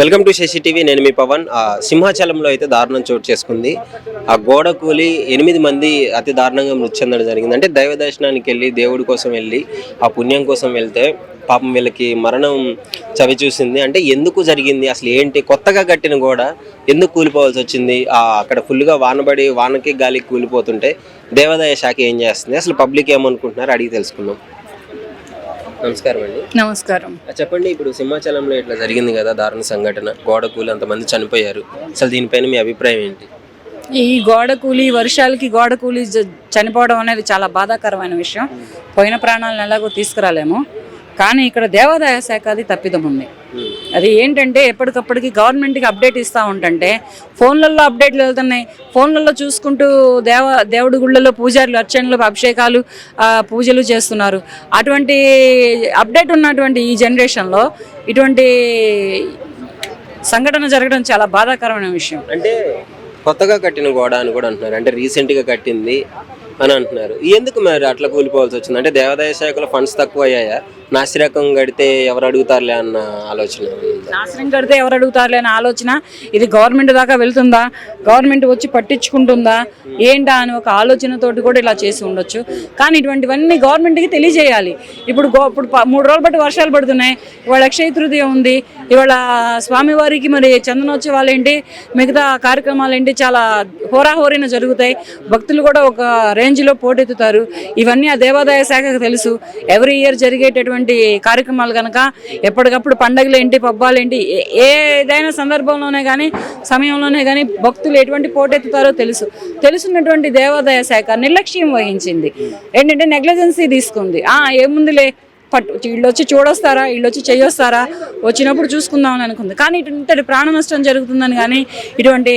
Welcome to Shashi TV నేను మీ పవన్. సింహాచలంలో అయితే దారుణం చోటు చేసుకుంది. ఆ గోడ కూలి ఎనిమిది మంది అతి దారుణంగా మృతి చెందడం జరిగింది. అంటే దైవ దర్శనానికి వెళ్ళి దేవుడి కోసం వెళ్ళి ఆ పుణ్యం కోసం వెళ్తే పాపం వీళ్ళకి మరణం చవి చూసింది. అంటే ఎందుకు జరిగింది? అసలు ఏంటి? కొత్తగా కట్టిన గోడ ఎందుకు కూలిపోవాల్సి వచ్చింది? అక్కడ ఫుల్గా వానబడి వానకి గాలికి కూలిపోతుంటే దేవాదాయ శాఖ ఏం చేస్తుంది? అసలు పబ్లిక్ ఏమనుకుంటున్నారు? అడిగి తెలుసుకుందాం. నమస్కారం అండి. నమస్కారం. చెప్పండి ఇప్పుడు సింహాచలంలో ఇట్లా జరిగింది కదా దారుణ సంఘటన గోడ కూలి అంతమంది చనిపోయారు. అసలు దీనిపైన మీ అభిప్రాయం ఏంటి? ఈ గోడ కూలి వర్షాలకి గోడ కూలి చనిపోవడం అనేది చాలా బాధాకరమైన విషయం. పోయిన ప్రాణాలను ఎలాగో తీసుకురాలేము. కానీ ఇక్కడ దేవాదాయ శాఖ అది తప్పిదం ఉంది. అది ఏంటంటే ఎప్పటికప్పటికి గవర్నమెంట్కి అప్డేట్ ఇస్తూ ఉంటుంటే ఫోన్లలో అప్డేట్లు వెళ్తున్నాయి. ఫోన్లలో చూసుకుంటూ దేవ దేవుడి గుళ్ళలో పూజారులు అర్చనలు అభిషేకాలు పూజలు చేస్తున్నారు. అటువంటి అప్డేట్ ఉన్నటువంటి ఈ జనరేషన్లో ఇటువంటి సంఘటన జరగడం చాలా బాధాకరమైన విషయం. అంటే కొత్తగా కట్టిన గోడ అని కూడా అంటున్నారు. అంటే రీసెంట్గా కట్టింది. అని అంటున్నారు. ఎందుకు మరి అట్లా కూలిపోవాల్సి వచ్చింది? అంటే దేవాదాయ శాఖలో ఫండ్స్ తక్కువ అయ్యాయా నాసిరకం కడితే ఎవరు అడుగుతారులే అన్న ఆలోచన నాశనం కడితే ఎవరు అడుగుతారులే లేని ఆలోచన. ఇది గవర్నమెంట్ దాకా వెళ్తుందా? గవర్నమెంట్ వచ్చి పట్టించుకుంటుందా? ఏంటా అని ఒక ఆలోచనతోటి కూడా ఇలా చేసి ఉండొచ్చు. కానీ ఇటువంటివన్నీ గవర్నమెంట్కి తెలియజేయాలి. ఇప్పుడు గో ఇప్పుడు ప- మూడు రోజులు బట్టి వర్షాలు పడుతున్నాయి. ఇవాళ అక్షయ తృతీయ ఉంది. ఇవాళ స్వామివారికి మరి చందనోత్సవాలు ఏంటి మిగతా కార్యక్రమాలు ఏంటి చాలా హోరాహోరీన జరుగుతాయి. భక్తులు కూడా ఒక రేంజ్లో పోటెత్తుతారు. ఇవన్నీ ఆ దేవాదాయ శాఖకు తెలుసు. ఎవ్రీ ఇయర్ జరిగేటటువంటి కార్యక్రమాలు కనుక ఎప్పటికప్పుడు పండగలు ఏంటి పబ్బాలు ఏంటి? ఏ- ఏదైనా సందర్భంలోనే కానీ సమయంలోనే కానీ భక్తులు ఎటువంటి పోటెత్తుతారో తెలుసు. తెలుసున్నటువంటి దేవాదాయ శాఖ నిర్లక్ష్యం వహించింది. ఏంటంటే నెగ్లజెన్సీ తీసుకుంది. ఆ ఏముందిలే? పట్టు వీళ్ళు వచ్చి చూడొస్తారా? వీళ్ళు వచ్చి చేయొస్తారా వచ్చినప్పుడు చూసుకుందామని అనుకుంది. కానీ ఇటువంటి ప్రాణ నష్టం జరుగుతుందని కానీ ఇటువంటి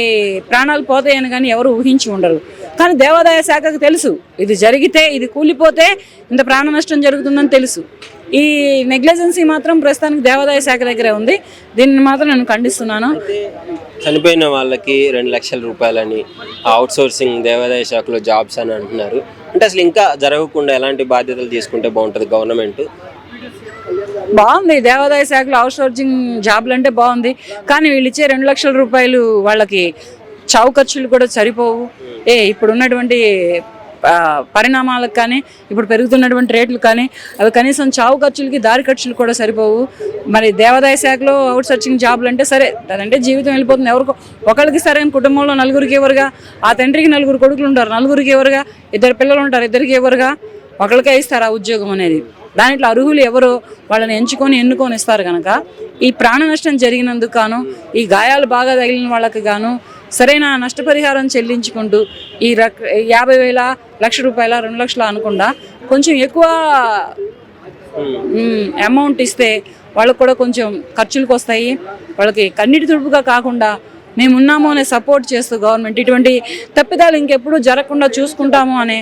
ప్రాణాలు పోతాయని కానీ ఎవరు ఊహించి ఉండరు. కానీ దేవాదాయ శాఖకు తెలుసు. ఇది జరిగితే ఇది కూలిపోతే ఇంత ప్రాణ నష్టం జరుగుతుందని తెలుసు. ఈ నెగ్లిజెన్సీ మాత్రం ప్రస్తుతానికి దేవాదాయ శాఖ దగ్గరే ఉంది. దీన్ని మాత్రం నేను ఖండిస్తున్నాను. చనిపోయిన వాళ్ళకి రెండు లక్షల రూపాయలని అవుట్ సోర్సింగ్ దేవాదాయ శాఖలో జాబ్స్ అని అంటున్నారు. అంటే అసలు ఇంకా జరగకుండా ఎలాంటి బాధ్యతలు తీసుకుంటే బాగుంటుంది గవర్నమెంట్ బాగుంది. దేవాదాయ శాఖలో అవుట్ సోర్సింగ్ జాబ్లు అంటే బాగుంది. కానీ వీళ్ళు ఇచ్చే రెండు లక్షల రూపాయలు వాళ్ళకి చావు ఖర్చులు కూడా సరిపోవు. ఏ ఇప్పుడు ఉన్నటువంటి పరిణామాలకు కానీ ఇప్పుడు పెరుగుతున్నటువంటి రేట్లు కానీ అవి కనీసం చావు ఖర్చులకి దారి ఖర్చులు కూడా సరిపోవు. మరి దేవాదాయ శాఖలో అవుట్ సర్చింగ్ జాబ్లు అంటే సరే అదంటే జీవితం వెళ్ళిపోతుంది. ఎవరికో ఒకరికి సరైన కుటుంబంలో నలుగురికి ఎవరుగా ఆ తండ్రికి నలుగురు కొడుకులు ఉంటారు. నలుగురికి ఎవరుగా ఇద్దరు పిల్లలు ఉంటారు. ఇద్దరికి ఎవరుగా ఒకరికే ఇస్తారు ఆ ఉద్యోగం అనేది? దాంట్లో అర్హులు ఎవరు వాళ్ళని ఎంచుకొని ఎన్నుకొని ఇస్తారు కనుక ఈ ప్రాణ నష్టం జరిగినందుకు గాను ఈ గాయాలు బాగా తగిలిన వాళ్ళకి గాను సరైన నష్టపరిహారం చెల్లించుకుంటూ ఈ రక్ యాభై వేల లక్ష రూపాయల రెండు లక్షల అనకుండా కొంచెం ఎక్కువ అమౌంట్ ఇస్తే వాళ్ళకు కూడా కొంచెం ఖర్చులకు వస్తాయి వాళ్ళకి కన్నీటి తుడుపుగా కాకుండా మేము ఉన్నాము అనే సపోర్ట్ చేస్తూ గవర్నమెంట్ ఇటువంటి తప్పిదాలు ఇంకెప్పుడు జరగకుండా చూసుకుంటాము అనే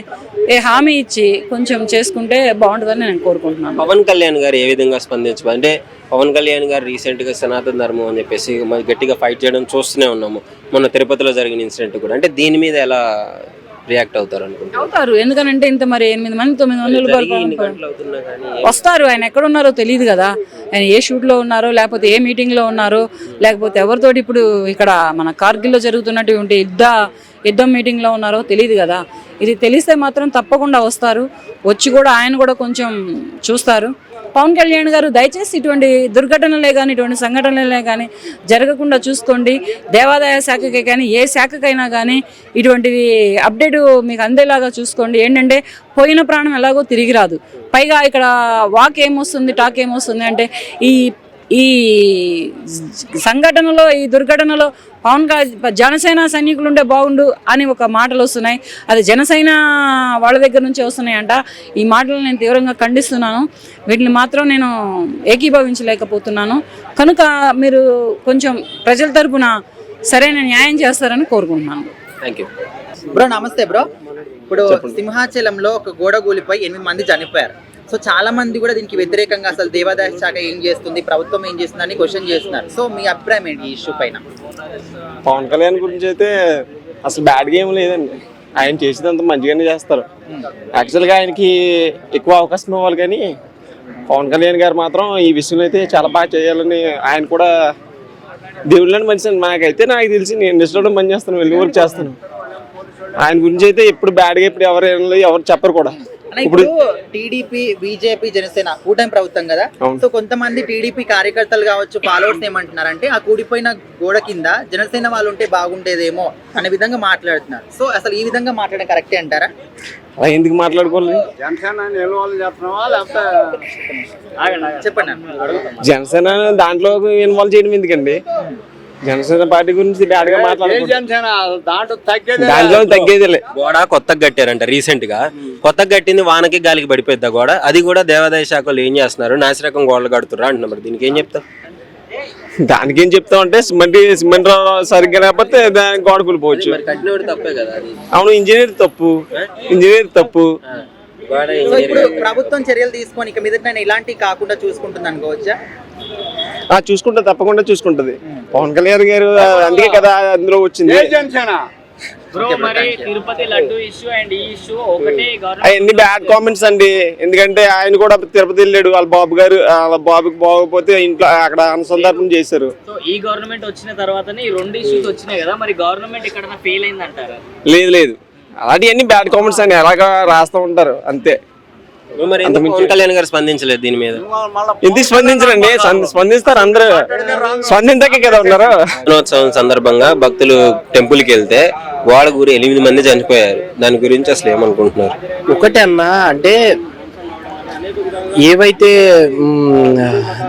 ఏ హామీ ఇచ్చి కొంచెం చేసుకుంటే బాగుంటుందని నేను కోరుకుంటున్నాను. పవన్ కళ్యాణ్ గారు ఏ విధంగా స్పందించు అంటే పవన్ కళ్యాణ్ గారు రీసెంట్గా సనాతన ధర్మం అని చెప్పేసి మరి గట్టిగా ఫైట్ చేయడం చూస్తూనే ఉన్నాము. మొన్న తిరుపతిలో జరిగిన ఇన్సిడెంట్ కూడా. అంటే దీని మీద ఎలా రియాక్ట్ అవుతారు అవుతారు. ఎందుకనంటే ఇంత మరి ఎనిమిది మంది తొమ్మిది కానీ వస్తారు. ఆయన ఎక్కడ ఉన్నారో తెలియదు కదా. ఆయన ఏ షూట్లో ఉన్నారో లేకపోతే ఏ మీటింగ్లో ఉన్నారో లేకపోతే ఎవరితోటి ఇప్పుడు ఇక్కడ మన కార్గిల్లో జరుగుతున్నటువంటి యుద్ధ యుద్ధం మీటింగ్లో ఉన్నారో తెలియదు కదా. ఇది తెలిస్తే మాత్రం తప్పకుండా వస్తారు. వచ్చి కూడా ఆయన కూడా కొంచెం చూస్తారు. పవన్ కళ్యాణ్ గారు దయచేసి ఇటువంటి దుర్ఘటనలే కానీ ఇటువంటి సంఘటనలే కానీ జరగకుండా చూసుకోండి. దేవాదాయ శాఖకే కానీ ఏ శాఖకైనా కానీ ఇటువంటివి అప్డేట్ మీకు అందేలాగా చూసుకోండి. ఏంటంటే పోయిన ప్రాణం ఎలాగో తిరిగి రాదు. పైగా ఇక్కడ వాక్ ఏమొస్తుంది టాక్ ఏమొస్తుంది అంటే ఈ ఈ సంఘటనలో ఈ దుర్ఘటనలో పవన్ కళ్యాణ్ జనసేన సైనికులు ఉంటే బాగుండు అని ఒక మాటలు వస్తున్నాయి. అది జనసేన వాళ్ళ దగ్గర నుంచి వస్తున్నాయంట. ఈ మాటలు నేను తీవ్రంగా ఖండిస్తున్నాను. వీటిని మాత్రం నేను ఏకీభవించలేకపోతున్నాను. కనుక మీరు కొంచెం ప్రజల తరపున సరైన న్యాయం చేస్తారని కోరుకుంటున్నాను. థ్యాంక్ యూ బ్రో నమస్తే బ్రో. ఇప్పుడు సింహాచలంలో ఒక గోడ కూలిపోయి ఎనిమిది మంది చనిపోయారు. సో చాలా మంది కూడా దీనికి వ్యతిరేకంగా అసలు దేవాదాయ శాఖ ఏం చేస్తుంది ప్రభుత్వం ఏం చేస్తుంది అని క్వశ్చన్ చేస్తున్నారు. సో మీ అభిప్రాయం ఏంటి ఈ ఇష్యూ పైన? పవన్ కళ్యాణ్ గురించి అయితే అసలు బ్యాడ్ గేమ్ లేదండి. ఆయన చేసేదంతా మంచిగానే చేస్తారు. యాక్చువల్గా ఆయనకి ఎక్కువ అవకాశం ఇవ్వాలి కానీ పవన్ కళ్యాణ్ గారు మాత్రం ఈ విషయంలో అయితే చాలా బాగా చేయాలని ఆయన కూడా దేవుళ్ళని అండి నాకైతే నాకు తెలిసి నేను ఇండస్ట్రీలో పని చేస్తాను వెళ్ళి వర్క్ చేస్తాను. ఆయన గురించి అయితే ఎప్పుడు బ్యాడ్గా ఇప్పుడు ఎవరు ఎవరు చెప్పరు కూడా. ఇప్పుడు టీడీపీ బీజేపీ జనసేన కూటమి ప్రభుత్వం కదా. సో కొంతమంది టీడీపీ కార్యకర్తలు కావచ్చు ఫాలోవర్స్ ఏమంటున్నారంటే ఆ కూడిపోయిన గోడ కింద జనసేన వాళ్ళు ఉంటే బాగుండేదేమో అనే విధంగా మాట్లాడుతున్నారు. సో అసలు ఈ విధంగా మాట్లాడడం కరెక్టే అంటారా? అలా ఎందుకు మాట్లాడుకోవాలి. జనసేన దాంట్లో ఇన్వాల్వ్ చేయడం ఎందుకండి? జనసేన పార్టీ గురించి బ్యాడ్గా మాట్లాడుకోవాలి దాంట్లో తగ్గేదిలే. గోడ కొత్తగా కట్టారంట రీసెంట్గా కొత్తగా కట్టింది వానకి గాలికి పడిపోద్ది గోడ? అది కూడా దేవాదాయ శాఖలు ఏం చేస్తున్నారు? నాసిరకం గోడలు కడుతున్నారు అంటున్నారు. మరి దీనికి ఏం చెప్తావు? దానికి ఏం చెప్తాం అంటే సిమెంట్ సిమెంట్ సరిగ్గా లేకపోతే దానికి గోడ కూలిపోవచ్చు మరి కట్టినోడు తప్పే కదా అది. అవును ఇంజనీర్ తప్పు. ఇంజనీర్ తప్పు. ప్రభుత్వం చర్యలు తీసుకొని ఇక మీద నేను ఇలాంటివి కాకుండా చూసుకుంటుంది అనుకోవచ్చా చూసుకుంటా తప్పకుండా చూసుకుంటది. పవన్ కళ్యాణ్ గారు అందుకే కదా అందులో వచ్చింది. అవన్నీ బ్యాడ్ కామెంట్స్ అండి. ఎందుకంటే ఆయన కూడా తిరుపతి వెళ్ళాడు. వాళ్ళ బాబు గారు వాళ్ళ బాబుకి బాగోకపోతే ఇంట్లో అక్కడ అనుసంధానం చేశారు. ఈ గవర్నమెంట్ వచ్చిన తర్వాతనే ఈ రెండు ఇష్యూస్ వచ్చినాయి కదా. మరి గవర్నమెంట్ ఎక్కడైనా ఫెయిల్ అయింది అంటారా లేదు లేదు. అలాంటివన్నీ బ్యాడ్ కామెంట్స్ అని ఎలాగా రాస్తూ ఉంటారు. అంతే. మరి పవన్ కళ్యాణ్ గారు స్పందించలేదు దీని మీద. ఎందుకు స్పందించరండి? స్పంద- స్పందిస్తారు అందరూ. స్పందించకే కదా ఉన్నారు? దినోత్సవం సందర్భంగా భక్తులు టెంపుల్కి వెళ్తే గోడ గురి ఎనిమిది మంది చనిపోయారు. దాని గురించి అసలు ఏమనుకుంటున్నారు? ఒకటే అన్న అంటే ఏవైతే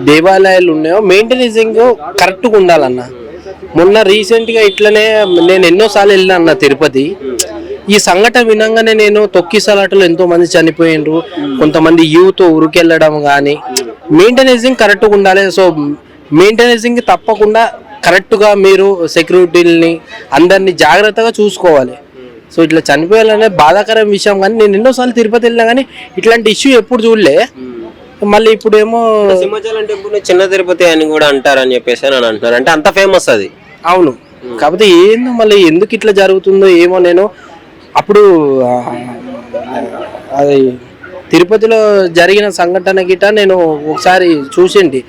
దేవాలయాలు ఉన్నాయో మెయింటెనెన్సింగ్ కరెక్ట్గా ఉండాలన్న. మొన్న రీసెంట్గా ఇట్లనే నేను ఎన్నోసార్లు వెళ్ళినా అన్న తిరుపతి. ఈ సంఘటన వినంగానే నేను తొక్కిసలాటలో ఎంతో మంది చనిపోయిండ్రు. కొంతమంది యూత్ ఉరికెళ్ళడం కానీ మెయింటెనెన్సింగ్ కరెక్ట్గా ఉండాలి. సో మెయింటెనెన్సింగ్ తప్పకుండా కరెక్ట్గా మీరు సెక్యూరిటీని అందరినీ జాగ్రత్తగా చూసుకోవాలి. సో ఇట్లా చనిపోయాలనే బాధాకరం విషయం కానీ నేను ఎన్నోసార్లు తిరుపతి వెళ్ళినా కానీ ఇట్లాంటి ఇష్యూ ఎప్పుడు చూడలే. మళ్ళీ ఇప్పుడేమో సింహాచలం టెంపుల్ చిన్న తిరుపతి అని కూడా అంటారని చెప్పేసి అని అంటున్నారు. అంటే అంత ఫేమస్ అది. అవును. కాకపోతే ఏందో మళ్ళీ ఎందుకు ఇట్లా జరుగుతుందో ఏమో నేను అప్పుడు అది తిరుపతిలో జరిగిన సంఘటన గిట నేను ఒకసారి చూసిండి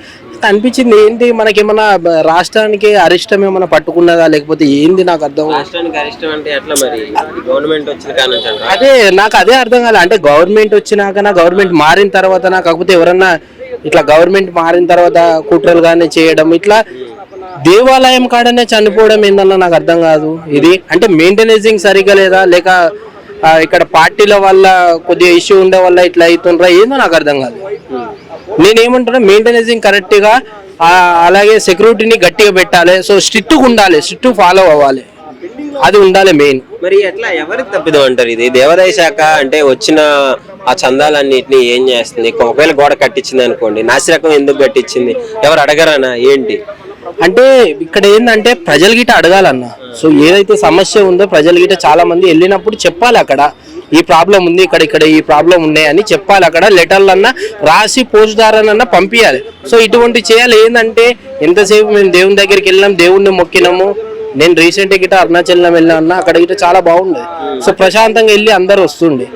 అనిపించింది ఏంటి? మనకేమన్నా రాష్ట్రానికి అరిష్టం ఏమైనా పట్టుకున్నదా? లేకపోతే ఏంది నాకు అర్థం. రాష్ట్రానికి అరిష్టం అంటే ఎట్లా మరి? గవర్నమెంట్ వచ్చిన కానీ అంటారు అదే నాకు అదే అర్థం కాలే. అంటే గవర్నమెంట్ వచ్చినాకనా గవర్నమెంట్ మారిన తర్వాతనా కాకపోతే ఎవరన్నా ఇట్లా గవర్నమెంట్ మారిన తర్వాత కుట్రలు కానీ చేయడం ఇట్లా దేవాలయం కాడనే చనిపోవడం ఏందన్నా నాకు అర్థం కాదు. ఇది అంటే మెయింటెనెన్సింగ్ సరిగ్గా లేదా? లేక ఇక్కడ పార్టీల వల్ల కొద్దిగా ఇష్యూ ఉండే వల్ల ఇట్లా అవుతుండ్రా ఏందో నాకు అర్థం కాదు. నేనేమంటున్నా మెయింటెనెన్సింగ్ కరెక్ట్గా అలాగే సెక్యూరిటీని గట్టిగా పెట్టాలి. సో స్ట్రిక్ట్గా ఉండాలి. స్ట్రిక్ట్ ఫాలో అవ్వాలి. అది ఉండాలి మెయిన్ మరి ఎట్లా? ఎవరికి తప్పిదం అంటారు ఇది? దేవాదాయ శాఖ అంటే వచ్చిన ఆ చందాలన్నిటిని ఏం చేస్తుంది? ఒకవేళ గోడ కట్టించింది అనుకోండి నాసిరకం ఎందుకు కట్టించింది? ఎవరు అడగరానా? ఏంటి? అంటే ఇక్కడ ఏంటంటే ప్రజల గిట అడగాలన్న. సో ఏదైతే సమస్య ఉందో ప్రజల గిట చాలా మంది వెళ్ళినప్పుడు చెప్పాలి అక్కడ. ఈ ప్రాబ్లం ఉంది ఇక్కడ ఇక్కడ ఈ ప్రాబ్లం ఉన్నాయి అని చెప్పాలి అక్కడ. లెటర్లన్నా రాసి పోస్ట్ ద్వారానన్నా పంపించాలి సో ఇటువంటి చేయాలి. ఏంటంటే ఎంతసేపు మేము దేవుని దగ్గరికి వెళ్ళినాం దేవుణ్ణి మొక్కినాము. నేను రీసెంట్ గిట అరుణాచలం వెళ్ళినా అన్న అక్కడ గిట చాలా బాగుండేది. సో ప్రశాంతంగా వెళ్ళి అందరు వస్తుండే.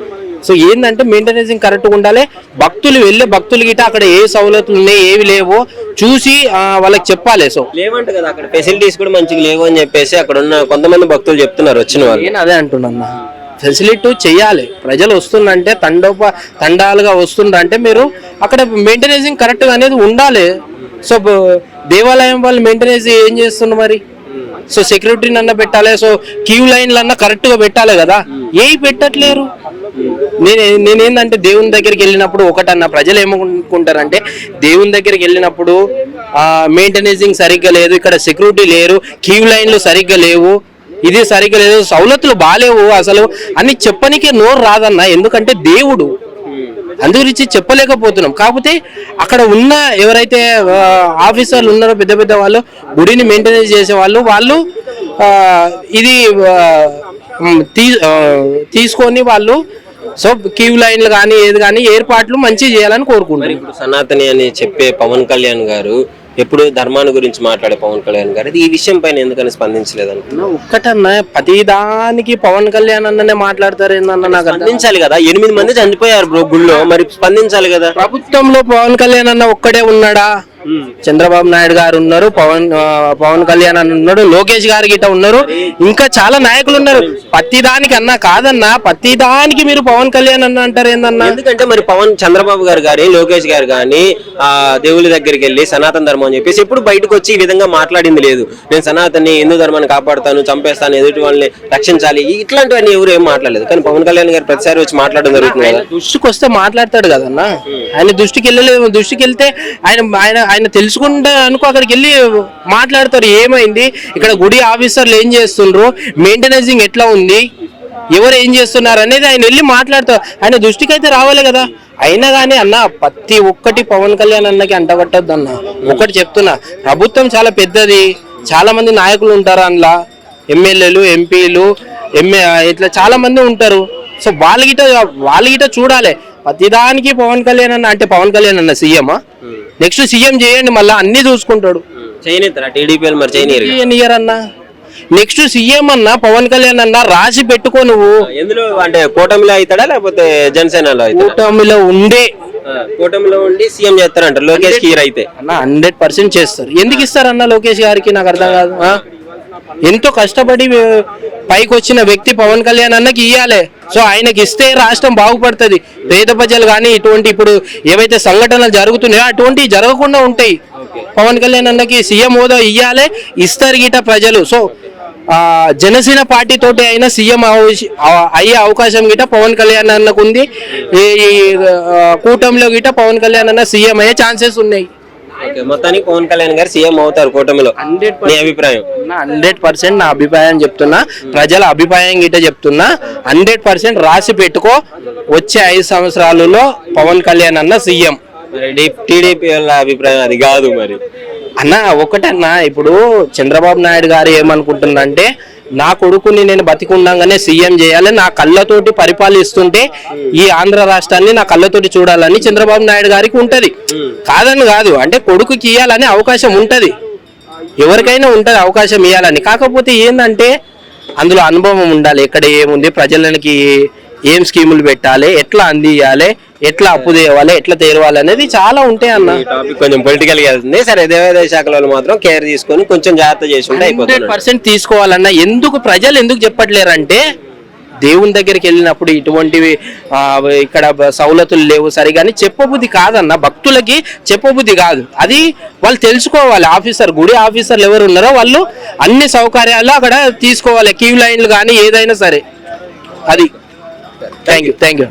సో ఏంటంటే మెయింటెనెన్సింగ్ కరెక్ట్గా ఉండాలి. భక్తులు వెళ్ళే భక్తులు గిట అక్కడ ఏ సౌలతులు ఉన్నాయి ఏవి లేవో చూసి వాళ్ళకి చెప్పాలి. సో లేవంట కదా అక్కడ ఫెసిలిటీస్ కూడా మంచిగా లేవు అని చెప్పేసి అక్కడ ఉన్న కొంతమంది భక్తులు చెప్తున్నారు వచ్చిన వాళ్ళు. నేను అదే అంటున్నా ఫెసిలిటీ చెయ్యాలి ప్రజలు వస్తుందంటే తండోప తండాలుగా వస్తుందంటే మీరు అక్కడ మెయింటెనెన్సింగ్ కరెక్ట్గా అనేది ఉండాలి. సో దేవాలయం వాళ్ళు మెయింటెనెన్స్ ఏం చేస్తున్నారు మరి? సో సెక్యూరిటీని అన్న పెట్టాలి. సో క్యూ లైన్లు అన్న కరెక్ట్గా పెట్టాలి కదా. ఏవి పెట్టట్లేరు. నేను నేనేందంటే దేవుని దగ్గరికి వెళ్ళినప్పుడు ఒకటన్న ప్రజలు ఏమనుకుంటారంటే దేవుని దగ్గరికి వెళ్ళినప్పుడు మెయింటెనెన్సింగ్ సరిగ్గా లేదు ఇక్కడ సెక్యూరిటీ లేరు క్యూ లైన్లు సరిగ్గా లేవు ఇది సరిగ్గా లేదు సౌలతులు బాగాలేవు అసలు అని చెప్పనికే నోరు రాదన్న. ఎందుకంటే దేవుడు అందుగురించి చెప్పలేకపోతున్నాం. కాకపోతే అక్కడ ఉన్న ఎవరైతే ఆఫీసర్లు ఉన్నారో పెద్ద పెద్ద వాళ్ళు గుడిని మెయింటెనెన్స్ చేసే వాళ్ళు వాళ్ళు ఇది తీసుకొని వాళ్ళు సో క్యూ లైన్లు కానీ ఏది కానీ ఏర్పాట్లు మంచిగా చేయాలని మరి కోరుకుంటున్నాం ఇప్పుడు సనాతని అని చెప్పే పవన్ కళ్యాణ్ గారు ఎప్పుడు ధర్మాన్ని గురించి మాట్లాడే పవన్ కళ్యాణ్ గారు ఈ విషయం పైన ఎందుకని స్పందించలేదు అనుకుంటున్నా ఒక్కటన్నా ప్రతి దానికి పవన్ కళ్యాణ్ అన్ననే మాట్లాడతారు ఏందన్న నాకు స్పందించాలి కదా? ఎనిమిది మంది చనిపోయారు బ్రో గుళ్ళో మరి స్పందించాలి కదా? ప్రభుత్వంలో పవన్ కళ్యాణ్ అన్న ఒక్కడే ఉన్నాడా? చంద్రబాబు నాయుడు గారు ఉన్నారు పవన్ పవన్ కళ్యాణ్ అని ఉన్నాడు లోకేష్ గారు గిట్ట ఉన్నారు. ఇంకా చాలా నాయకులు ఉన్నారు. ప్రతి దానికి అన్నా కాదన్నా ప్రతి దానికి మీరు పవన్ కళ్యాణ్ అన్న అంటారు ఏందన్నా? ఎందుకంటే మరి పవన్ చంద్రబాబు గారు కానీ లోకేష్ గారు కానీ ఆ దేవుళ్ళ దగ్గరికి వెళ్ళి సనాతన ధర్మం అని చెప్పేసి ఎప్పుడు బయటకు వచ్చి ఈ విధంగా మాట్లాడింది లేదు. నేను సనాతన్ని హిందూ ధర్మాన్ని కాపాడుతాను చంపేస్తాను ఎదుటి వాళ్ళని రక్షించాలి ఇట్లాంటివన్నీ ఎవరు ఏం మాట్లాడలేదు. కానీ పవన్ కళ్యాణ్ గారు ప్రతిసారి వచ్చి మాట్లాడడం జరుగుతుంది దృష్టికి వస్తే మాట్లాడతాడు కదన్నా. ఆయన దృష్టికి వెళ్ళలేదు దృష్టికి వెళ్తే ఆయన ఆయన ఆయన తెలుసుకుంటే అనుకో అక్కడికి వెళ్ళి మాట్లాడతారు ఏమైంది? ఇక్కడ గుడి ఆఫీసర్లు ఏం చేస్తుండ్రు? మెయింటెనెన్సింగ్ ఎట్లా ఉంది? ఎవరు ఏం చేస్తున్నారు అనేది ఆయన వెళ్ళి మాట్లాడతారు. ఆయన దృష్టికి అయితే రావాలి కదా. అయినా కానీ అన్న ప్రతి ఒక్కటి పవన్ కళ్యాణ్ అన్నకి అంటగట్టద్దు అన్న. ఒకటి చెప్తున్నా ప్రభుత్వం చాలా పెద్దది. చాలా మంది నాయకులు ఉంటారు అందులో. ఎమ్మెల్యేలు ఎంపీలు ఎంఏ ఇట్లా చాలా మంది ఉంటారు. సో వాళ్ళ గిట వాళ్ళ గిట చూడాలి. ప్రతిదానికి పవన్ కళ్యాణ్ అన్న అంటే పవన్ కళ్యాణ్ అన్న సీఎం నెక్స్ట్ సీఎం చేయండి మళ్ళీ అన్ని చూసుకుంటాడు. చేయనిస్తారా టీడీపీ మరి చేయనీరు ఇయర్ అన్న నెక్స్ట్ సీఎం అన్న పవన్ కళ్యాణ్ అన్న రాసి పెట్టుకో నువ్వు. ఎందులో అంటే కూటమిలో అవుతాడా లేకపోతే జనసేనలో కూటమిలో ఉండే. కూటమిలో ఉండి సీఎం చేస్తారంటారు లోకేష్ కీర్ అయితే. అన్న హండ్రెడ్ పర్సెంట్ చేస్తారు. ఎందుకు ఇస్తారు అన్న లోకేష్ గారికి? నాకు అర్థం కాదు? ఎంతో కష్టపడి పైకి వచ్చిన వ్యక్తి పవన్ కళ్యాణ్ అన్నకి ఇవ్వాలి సో ఆయనకి ఇస్తే రాష్ట్రం బాగుపడుతుంది. పేద ప్రజలు కానీ ఇటువంటి ఇప్పుడు ఏవైతే సంఘటనలు జరుగుతున్నాయో అటువంటివి జరగకుండా ఉంటాయి. పవన్ కళ్యాణ్ అన్నకి సీఎం హోదా ఇవ్వాలి ఇస్తారు గిట ప్రజలు. సో జనసేన పార్టీ తోటి అయినా సీఎం అయ్యే అవకాశం గిట పవన్ కళ్యాణ్ అన్నకు ఉంది ఈ కూటమిలో గిట పవన్ కళ్యాణ్ అన్న సీఎం అయ్యే ఛాన్సెస్ ఉన్నాయి. ఓకే మొత్తానికి పవన్ కళ్యాణ్ గారు సీఎం అవుతారు కూటమిలో. నీ అభిప్రాయం? హండ్రెడ్ పర్సెంట్ నా అభిప్రాయం చెప్తున్నా. ప్రజల అభిప్రాయం గిట్ట చెప్తున్నా. హండ్రెడ్ పర్సెంట్ రాసి పెట్టుకో. వచ్చే ఐదు సంవత్సరాలలో పవన్ కళ్యాణ్ అన్న సీఎం. మరి టీడీపీ వాళ్ళ అభిప్రాయం అది కాదు మరి. అన్న ఒకటన్నా ఇప్పుడు చంద్రబాబు నాయుడు గారు ఏమనుకుంటుందంటే నా కొడుకుని నేను బతికుండగానే సీఎం చేయాలి నా కళ్ళతోటి పరిపాలిస్తుంటే ఈ ఆంధ్ర రాష్ట్రాన్ని నా కళ్ళతోటి చూడాలని చంద్రబాబు నాయుడు గారికి ఉంటది. కాదని కాదు అంటే కొడుకుకి ఇవ్వాలని అవకాశం ఉంటది. ఎవరికైనా ఉంటది అవకాశం ఇవ్వాలని కాకపోతే ఏంటంటే అందులో అనుభవం ఉండాలి. ఎక్కడ ఏముంది? ప్రజలకి ఏం స్కీములు పెట్టాలి? ఎట్లా అందియాలి ఎట్లా అప్పు తేవాలి ఎట్లా తేరవాలి అనేది చాలా ఉంటాయి అన్న. టాపిక్ కొంచెం పొలిటికల్గా వెళ్తుంది. సరే దేవాదాయ శాఖల వాళ్ళు మాత్రం కేర్ తీసుకొని కొంచెం జాగ్రత్త చేసి హండ్రెడ్ పర్సెంట్ తీసుకోవాలన్న ఎందుకు ప్రజలు ఎందుకు చెప్పట్లేరంటే దేవుని దగ్గరికి వెళ్ళినప్పుడు ఇటువంటివి ఇక్కడ సౌలతులు లేవు సరిగాని చెప్పబుద్ధి కాదన్న. భక్తులకి చెప్పబుద్ధి కాదు. అది వాళ్ళు తెలుసుకోవాలి. ఆఫీసర్ గుడి ఆఫీసర్లు ఎవరు ఉన్నారో వాళ్ళు అన్ని సౌకర్యాలు అక్కడ తీసుకోవాలి. క్యూ లైన్లు కానీ ఏదైనా సరే. అది. Thank you thank you